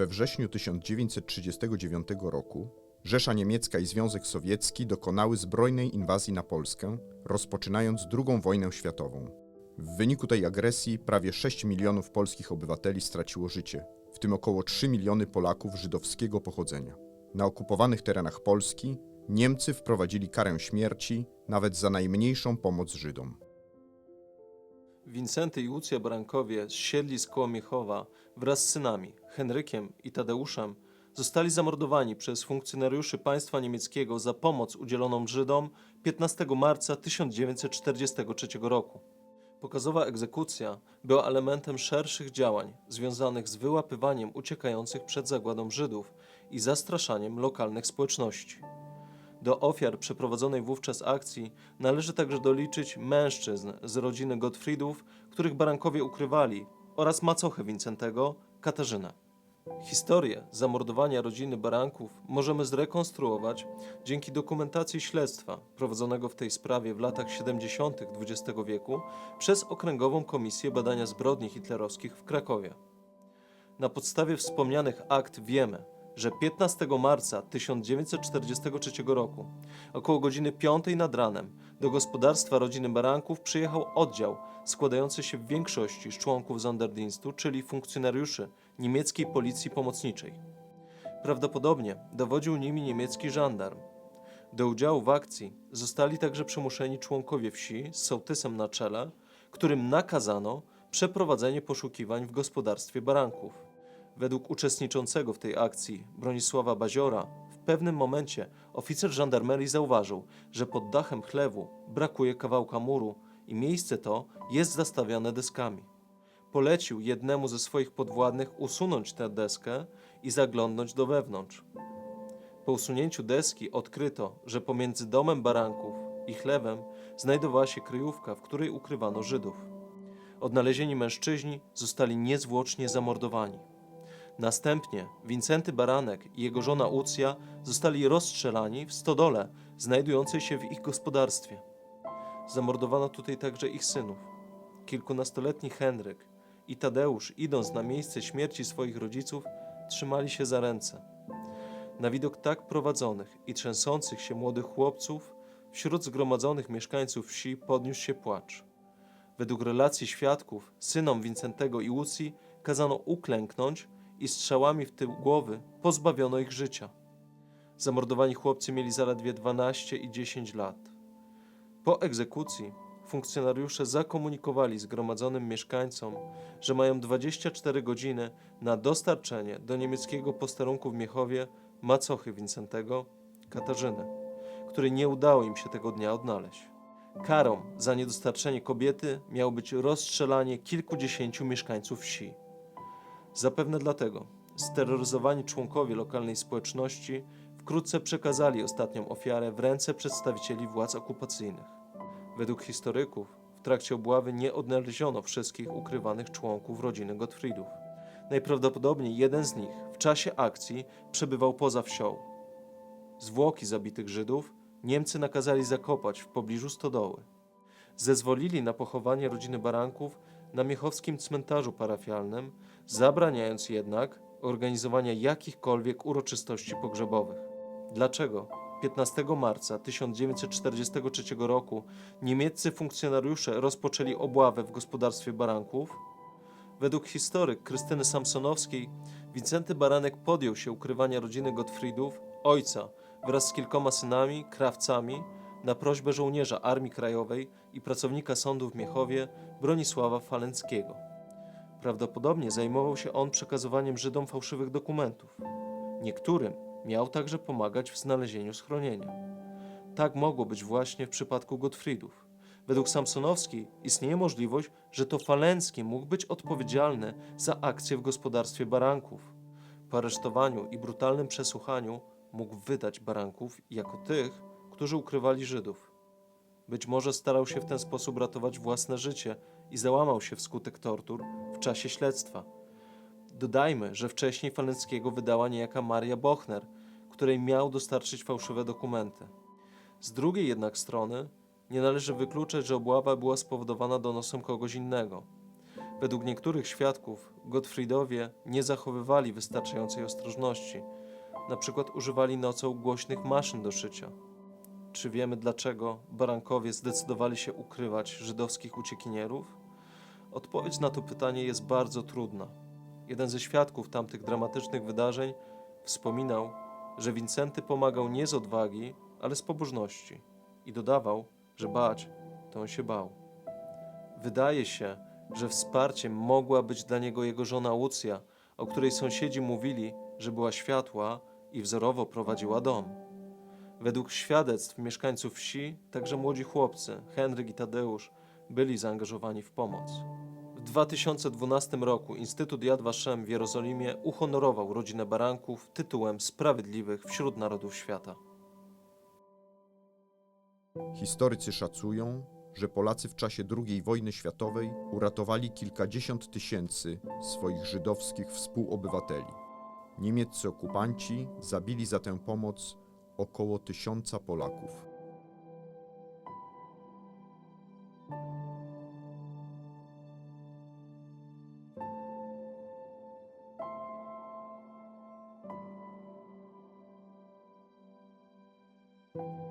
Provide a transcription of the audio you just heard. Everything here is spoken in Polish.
We wrześniu 1939 roku Rzesza Niemiecka i Związek Sowiecki dokonały zbrojnej inwazji na Polskę, rozpoczynając II wojnę światową. W wyniku tej agresji prawie 6 milionów polskich obywateli straciło życie, w tym około 3 miliony Polaków żydowskiego pochodzenia. Na okupowanych terenach Polski Niemcy wprowadzili karę śmierci nawet za najmniejszą pomoc Żydom. Wincenty i Łucja Barankowie z siedlisk koło Miechowa wraz z synami Henrykiem i Tadeuszem zostali zamordowani przez funkcjonariuszy państwa niemieckiego za pomoc udzieloną Żydom 15 marca 1943 roku. Pokazowa egzekucja była elementem szerszych działań związanych z wyłapywaniem uciekających przed zagładą Żydów i zastraszaniem lokalnych społeczności. Do ofiar przeprowadzonej wówczas akcji należy także doliczyć mężczyzn z rodziny Gottfriedów, których barankowie ukrywali, oraz macochę Wincentego, Katarzynę. Historię zamordowania rodziny baranków możemy zrekonstruować dzięki dokumentacji śledztwa prowadzonego w tej sprawie w latach 70. XX wieku przez Okręgową Komisję Badania Zbrodni Hitlerowskich w Krakowie. Na podstawie wspomnianych akt wiemy, że 15 marca 1943 roku, około godziny 5 nad ranem, do gospodarstwa rodziny Baranków przyjechał oddział składający się w większości z członków Sonderdienstu, czyli funkcjonariuszy niemieckiej policji pomocniczej. Prawdopodobnie dowodził nimi niemiecki żandarm. Do udziału w akcji zostali także przymuszeni członkowie wsi z sołtysem na czele, którym nakazano przeprowadzenie poszukiwań w gospodarstwie baranków. Według uczestniczącego w tej akcji Bronisława Baziora, w pewnym momencie oficer żandarmerii zauważył, że pod dachem chlewu brakuje kawałka muru i miejsce to jest zastawiane deskami. Polecił jednemu ze swoich podwładnych usunąć tę deskę i zaglądnąć do wewnątrz. Po usunięciu deski odkryto, że pomiędzy domem baranków i chlewem znajdowała się kryjówka, w której ukrywano Żydów. Odnalezieni mężczyźni zostali niezwłocznie zamordowani. Następnie Wincenty Baranek i jego żona Ucja zostali rozstrzelani w stodole znajdującej się w ich gospodarstwie. Zamordowano tutaj także ich synów. Kilkunastoletni Henryk i Tadeusz, idąc na miejsce śmierci swoich rodziców, trzymali się za ręce. Na widok tak prowadzonych i trzęsących się młodych chłopców, wśród zgromadzonych mieszkańców wsi podniósł się płacz. Według relacji świadków, synom Wincentego i Łucji kazano uklęknąć i strzałami w tył głowy pozbawiono ich życia. Zamordowani chłopcy mieli zaledwie 12 i 10 lat. Po egzekucji funkcjonariusze zakomunikowali zgromadzonym mieszkańcom, że mają 24 godziny na dostarczenie do niemieckiego posterunku w Miechowie macochy Wincentego, Katarzyny, której nie udało im się tego dnia odnaleźć. Karą za niedostarczenie kobiety miało być rozstrzelanie kilkudziesięciu mieszkańców wsi. Zapewne dlatego steroryzowani członkowie lokalnej społeczności wkrótce przekazali ostatnią ofiarę w ręce przedstawicieli władz okupacyjnych. Według historyków w trakcie obławy nie odnaleziono wszystkich ukrywanych członków rodziny Gottfriedów. Najprawdopodobniej jeden z nich w czasie akcji przebywał poza wsią. Zwłoki zabitych Żydów Niemcy nakazali zakopać w pobliżu stodoły. Zezwolili na pochowanie rodziny Baranków na Miechowskim cmentarzu parafialnym, zabraniając jednak organizowania jakichkolwiek uroczystości pogrzebowych. Dlaczego 15 marca 1943 roku niemieccy funkcjonariusze rozpoczęli obławę w gospodarstwie Baranków? Według historyk Krystyny Samsonowskiej, Wincenty Baranek podjął się ukrywania rodziny Gottfriedów, ojca, wraz z kilkoma synami, krawcami, na prośbę żołnierza Armii Krajowej i pracownika sądu w Miechowie Bronisława Falenckiego. Prawdopodobnie zajmował się on przekazywaniem Żydom fałszywych dokumentów. Niektórym miał także pomagać w znalezieniu schronienia. Tak mogło być właśnie w przypadku Gottfriedów. Według Samsonowskiej istnieje możliwość, że to Falencki mógł być odpowiedzialny za akcję w gospodarstwie baranków. Po aresztowaniu i brutalnym przesłuchaniu mógł wydać baranków jako tych, którzy ukrywali Żydów. Być może starał się w ten sposób ratować własne życie i załamał się wskutek tortur w czasie śledztwa. Dodajmy, że wcześniej Falenckiego wydała niejaka Maria Bochner, której miał dostarczyć fałszywe dokumenty. Z drugiej jednak strony nie należy wykluczać, że obława była spowodowana donosem kogoś innego. Według niektórych świadków Gottfriedowie nie zachowywali wystarczającej ostrożności. Na przykład używali nocą głośnych maszyn do szycia. Czy wiemy dlaczego barankowie zdecydowali się ukrywać żydowskich uciekinierów? Odpowiedź na to pytanie jest bardzo trudna. Jeden ze świadków tamtych dramatycznych wydarzeń wspominał, że Wincenty pomagał nie z odwagi, ale z pobożności i dodawał, że bać to on się bał. Wydaje się, że wsparciem mogła być dla niego jego żona Łucja, o której sąsiedzi mówili, że była światła i wzorowo prowadziła dom. Według świadectw mieszkańców wsi, także młodzi chłopcy, Henryk i Tadeusz, byli zaangażowani w pomoc. W 2012 roku Instytut Yad Vashem w Jerozolimie uhonorował rodzinę baranków tytułem Sprawiedliwych wśród Narodów Świata. Historycy szacują, że Polacy w czasie II wojny światowej uratowali kilkadziesiąt tysięcy swoich żydowskich współobywateli. Niemieccy okupanci zabili za tę pomoc około tysiąca Polaków. thank